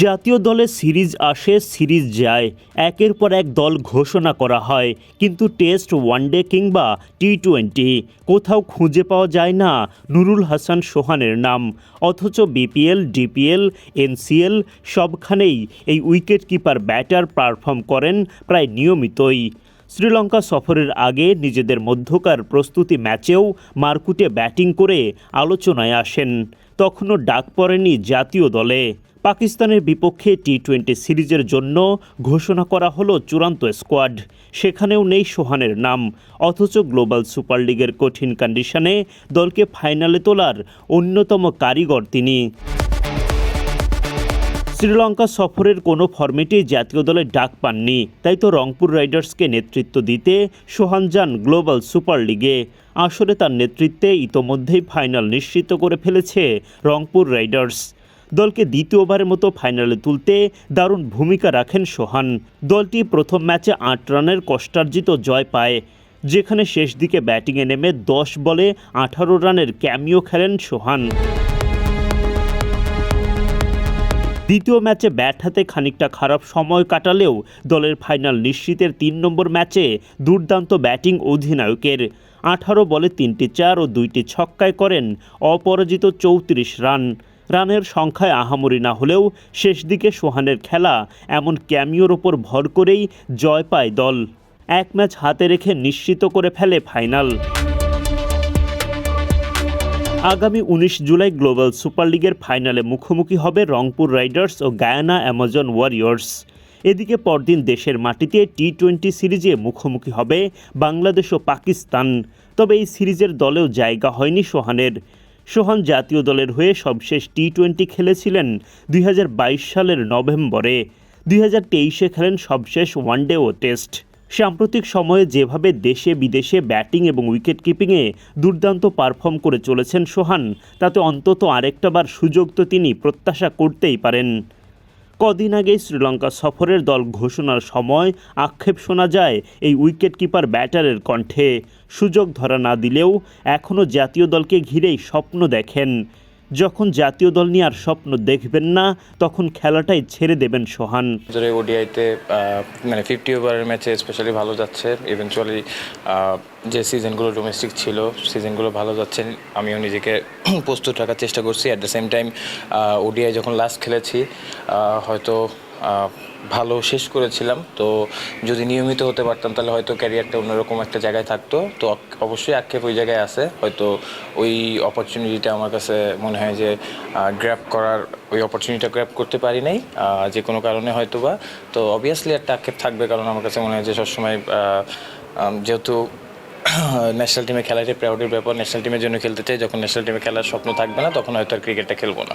জাতীয় দলে সিরিজ আসে, সিরিজ যায়। একের পর এক দল ঘোষণা করা হয়। কিন্তু টেস্ট ওয়ানডে কিংবা টি টোয়েন্টি কোথাও খুঁজে পাওয়া যায় না নুরুল হাসান সোহানের নাম। অথচ বিপিএল, ডিপিএল, এনসিএল সবখানেই এই উইকেট কিপার ব্যাটার পারফর্ম করেন প্রায় নিয়মিতই। শ্রীলঙ্কা সফরের আগে নিজেদের মধ্যকার প্রস্তুতি ম্যাচেও মারকুটে ব্যাটিং করে আলোচনায় আসেন। তখনও ডাক পড়েনি জাতীয় দলে। পাকিস্তানের বিপক্ষে টি টোয়েন্টি সিরিজের জন্য ঘোষণা করা হলো চূড়ান্ত স্কোয়াড। সেখানেও নেই সোহানের নাম। অথচ গ্লোবাল সুপার লিগের কঠিন কন্ডিশনে দলকে ফাইনালে তোলার অন্যতম কারিগর তিনি। শ্রীলঙ্কা সফরের কোনো ফর্মেটেই জাতীয় দলে ডাক পাননি। তাই তো রংপুর রাইডার্সকে নেতৃত্ব দিতে সোহান যান গ্লোবাল সুপার লিগে। আসলে তার নেতৃত্বে ইতোমধ্যেই ফাইনাল নিশ্চিত করে ফেলেছে রংপুর রাইডার্স। দলকে দ্বিতীয়বারের মতো ফাইনালে তুলতে দারুণ ভূমিকা রাখেন সোহান। দলটি প্রথম ম্যাচে আট রানের কষ্টার্জিত জয় পায়, যেখানে শেষ দিকে ব্যাটিংয়ে নেমে দশ বলে আঠারো রানের ক্যামিও খেলেন সোহান। দ্বিতীয় ম্যাচে ব্যাট হাতে খানিকটা খারাপ সময় কাটালেও দলের ফাইনাল নিশ্চিতের তিন নম্বর ম্যাচে দুর্দান্ত ব্যাটিং অধিনায়কের। আঠারো বলে তিনটি চার ও দুইটি ছক্কায় করেন অপরাজিত চৌত্রিশ রান। রানের সংখ্যায় আহামরি না হলেও শেষ দিকে সোহানের খেলা এমন ক্যামিওর ওপর ভর করেই জয় পায় দল। এক ম্যাচ হাতে রেখে নিশ্চিত করে ফেলে ফাইনাল। আগামী উনিশ জুলাই গ্লোবাল সুপার লিগের ফাইনালে মুখোমুখি হবে রংপুর রাইডার্স ও গায়ানা অ্যামাজন ওয়ারিয়র্স। এদিকে পরদিন দেশের মাটিতে টি টোয়েন্টি সিরিজে মুখোমুখি হবে বাংলাদেশ ও পাকিস্তান। তবে এই সিরিজের দলেও জায়গা হয়নি সোহানের। সোহান জাতীয় দলের হয়ে সবশেষ টি টোয়েন্টি খেলেছিলেন দুই হাজার বাইশ সালের নভেম্বরে। দুই তেইশে খেলেন সবশেষ ওয়ানডে ও টেস্ট। সাম্প্রতিক সময়ে যেভাবে দেশে বিদেশে ব্যাটিং এবং উইকেট কিপিংয়ে দুর্দান্ত পারফর্ম করে চলেছেন সোহান, তাতে অন্তত আরেকটাবার সুযোগ তো তিনি প্রত্যাশা করতেই পারেন। কদিন আগেই শ্রীলঙ্কা সফরের দল ঘোষণার সময় আক্ষেপ শোনা যায় এই উইকেট কিপার ব্যাটারের কণ্ঠে। সুযোগ ধরা না দিলেও এখনও জাতীয় দলকে ঘিরেই স্বপ্ন দেখেন। যখন জাতীয় দল নিয়ে আর স্বপ্ন দেখবেন না, তখন খেলাটাই ছেড়ে দেবেন সোহান। ওডিআইতে মানে ফিফটি ওভারের ম্যাচে স্পেশালি ভালো যাচ্ছে। ইভেনচুয়ালি যে সিজনগুলো ডোমেস্টিক ছিল সিজনগুলো ভালো যাচ্ছে। আমিও নিজেকে প্রস্তুত রাখার চেষ্টা করছি। At the same time ODI যখন লাস্ট খেলেছি হয়তো ভালো শেষ করেছিলাম। তো যদি নিয়মিত হতে পারতাম, তাহলে হয়তো ক্যারিয়ারটা অন্যরকম একটা জায়গায় থাকতো। তো অবশ্যই আক্ষেপ ওই জায়গায় আছে। হয়তো ওই অপরচুনিটিটা আমার কাছে মনে হয় যে গ্র্যাপ করার, ওই অপরচুনিটিটা গ্র্যাপ করতে পারি নাই যে কোনো কারণে হয়তো বা তো অবভিয়াসলি একটা আক্ষেপ থাকবে, কারণ আমার কাছে মনে হয় যে সবসময় যেহেতু ন্যাশনাল টিমে খেলাটাই প্রাউডের ব্যাপার। ন্যাশনাল টিমের জন্য খেলতে চাই, যখন ন্যাশনাল টিমে খেলার স্বপ্ন থাকবে না, তখন হয়তো আর ক্রিকেটটা খেলব না।